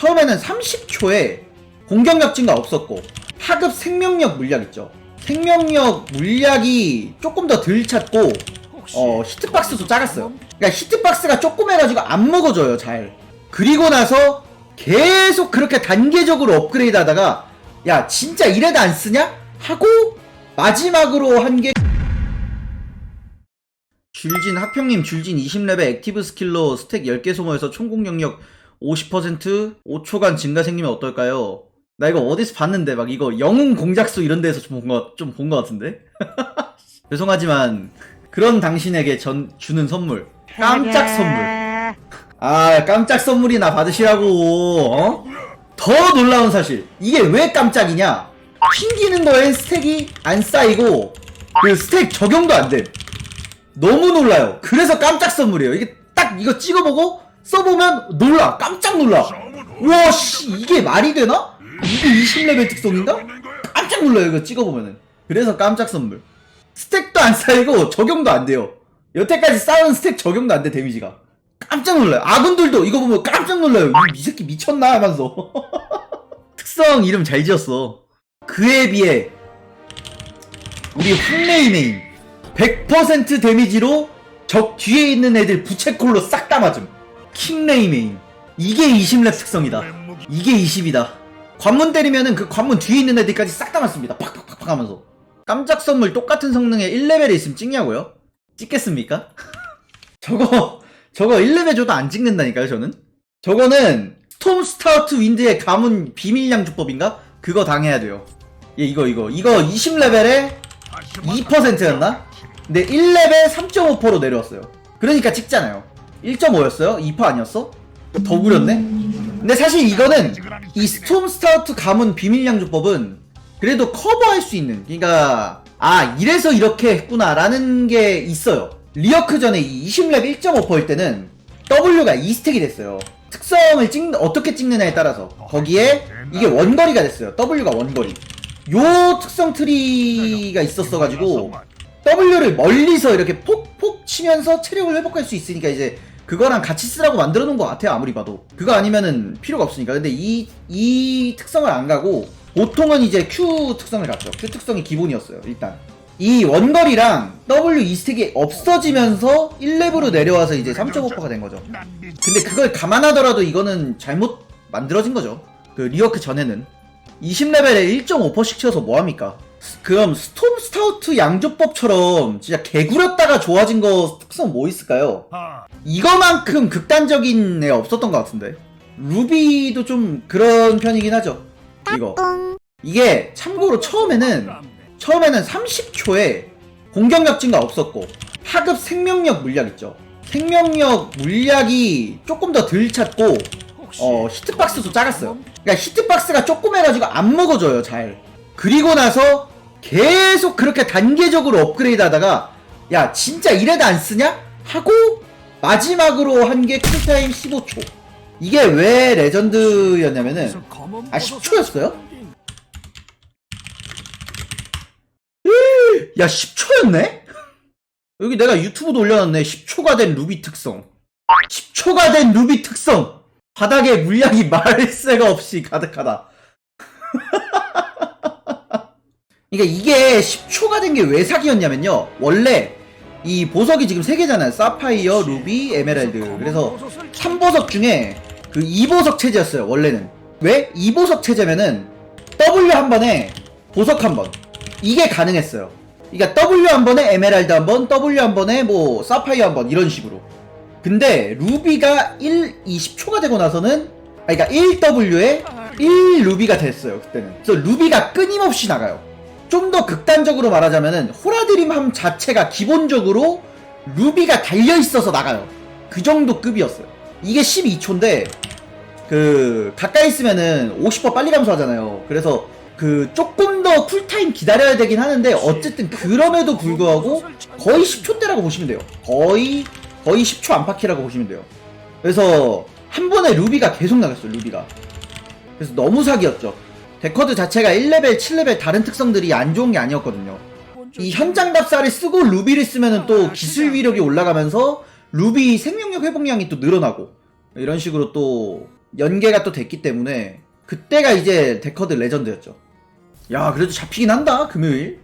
처음에는 30초에 공격력 증가 없었고 하급 생명력 물약 있죠. 생명력 물약이 조금 더 덜 찼고 어 히트박스도 작았어요. 그러니까 히트박스가 조그매가지고 안 먹어줘요 잘. 그리고 나서 계속 그렇게 단계적으로 업그레이드 하다가 야 진짜 이래도 안 쓰냐? 하고 마지막으로 한 게 줄진 학평님 줄진 20레벨 액티브 스킬로 스택 10개 소모해서 총 공격력 50% 5초간 증가 생기면 어떨까요? 나 이거 어디서 봤는데 막 이거 영웅 공작소 이런 데서 좀본거좀본거 같은데? 죄송하지만 그런 당신에게 전 주는 선물. 깜짝 선물. 아 깜짝 선물이나 받으시라고. 어? 더 놀라운 사실. 이게 왜 깜짝이냐? 튕기는 거엔 스택이 안 쌓이고 그 스택 적용도 안돼. 너무 놀라요. 그래서 깜짝 선물이에요. 이게 딱 이거 찍어보고 써보면 놀라. 깜짝 놀라. 와씨 이게 말이 되나? 이게 20레벨 특성인가? 깜짝 놀라요 이거 찍어보면은. 그래서 깜짝 선물. 스택도 안 쌓이고 적용도 안 돼요. 여태까지 쌓은 스택 적용도 안 돼 데미지가. 깜짝 놀라요. 아군들도 이거 보면 깜짝 놀라요. 이, 이 새끼 미쳤나 하면서. 특성 이름 잘 지었어. 그에 비해 우리 메인. 100% 데미지로 적 뒤에 있는 애들 부채꼴로 싹 다 맞음 킹레이 메인. 이게 20렙 특성이다. 이게 20이다. 관문 때리면은 그 관문 뒤에 있는 애들까지 싹 다 맞습니다. 팍팍팍팍 하면서. 깜짝 선물 똑같은 성능의 1레벨에 있으면 찍냐고요? 찍겠습니까? 저거 저거 1레벨 줘도 안 찍는다니까요 저는? 저거는 스톰 스타우트 윈드의 가문 비밀양 주법인가? 그거 당해야 돼요. 예 이거 이거. 이거 20레벨에 2%였나? 근데 1레벨 3.5%로 내려왔어요. 그러니까 찍잖아요 1.5였어요? 2% 아니었어? 더 구렸네? 근데 사실 이거는 이 스톰 스타우트 가문 비밀 양조법은 그래도 커버할 수 있는 그러니까 아 이래서 이렇게 했구나라는 게 있어요 리어크 전에 이 20렙 1.5%일 때는 W가 2스택이 됐어요 특성을 찍 어떻게 찍느냐에 따라서 거기에 이게 원거리가 됐어요 W가 원거리 요 특성 트리가 있었어가지고 W를 멀리서 이렇게 폭폭 치면서 체력을 회복할 수 있으니까 이제 그거랑 같이 쓰라고 만들어 놓은 것 같아요 아무리 봐도. 그거 아니면은 필요가 없으니까. 근데 이, 이 특성을 안 가고 보통은 이제 Q 특성을 갔죠. Q 특성이 기본이었어요 일단. 이 원거리랑 W 2스택이 없어지면서 1렙으로 내려와서 이제 3.5%가 된 거죠. 근데 그걸 감안하더라도 이거는 잘못 만들어진 거죠. 그 리워크 전에는. 20레벨에 1.5%씩 채워서 뭐합니까? 그럼 스톰 스타우트 양조법처럼 진짜 개구렸다가 좋아진 거 특성 뭐 있을까요? 이거만큼 극단적인 애 없었던 것 같은데. 루비도 좀 그런 편이긴 하죠. 이거. 이게 참고로 처음에는 처음에는 30초에 공격력 증가 없었고 하급 생명력 물약 있죠. 생명력 물약이 조금 더 덜 찼고 어 히트박스도 작았어요. 그러니까 히트박스가 조그매가지고 안 먹어줘요 잘. 그리고 나서 계속 그렇게 단계적으로 업그레이드 하다가 야 진짜 이래도 안 쓰냐? 하고 마지막으로 한 게 쿨타임 15초 이게 왜 레전드였냐면은 아 10초였어요? 야 10초였네? 여기 내가 유튜브도 올려놨네 10초가 된 루비 특성 10초가 된 루비 특성 바닥에 물약이 말할 새가 없이 가득하다 그러니까 이게 10초가 된 게 왜 사기였냐면요. 원래 이 보석이 지금 3개잖아요. 사파이어, 루비, 에메랄드. 그래서 3보석 중에 그 2보석 체제였어요 원래는. 왜? 2보석 체제면은 W 한 번에 보석 한 번. 이게 가능했어요. 그러니까 W 한 번에 에메랄드 한 번, W 한 번에 뭐 사파이어 한 번 이런 식으로. 근데 루비가 1, 20초가 되고 나서는 아 그러니까 1W에 1 루비가 됐어요 그때는. 그래서 루비가 끊임없이 나가요 좀 더 극단적으로 말하자면은 호라드림함 자체가 기본적으로 루비가 달려있어서 나가요. 그 정도 급이었어요. 이게 12초인데 그 가까이 있으면은 50% 빨리 감소하잖아요. 그래서 그 조금 더 쿨타임 기다려야 되긴 하는데 어쨌든 그럼에도 불구하고 거의 10초대라고 보시면 돼요. 거의 거의 10초 안팎이라고 보시면 돼요. 그래서 한 번에 루비가 계속 나갔어요 루비가. 그래서 너무 사기였죠 데커드 자체가 1레벨, 7레벨 다른 특성들이 안 좋은 게 아니었거든요 이 현장 답사를 쓰고 루비를 쓰면은 또 기술 위력이 올라가면서 루비 생명력 회복량이 또 늘어나고 이런 식으로 또 연계가 또 됐기 때문에 그때가 이제 데커드 레전드였죠. 야 그래도 잡히긴 한다 금요일.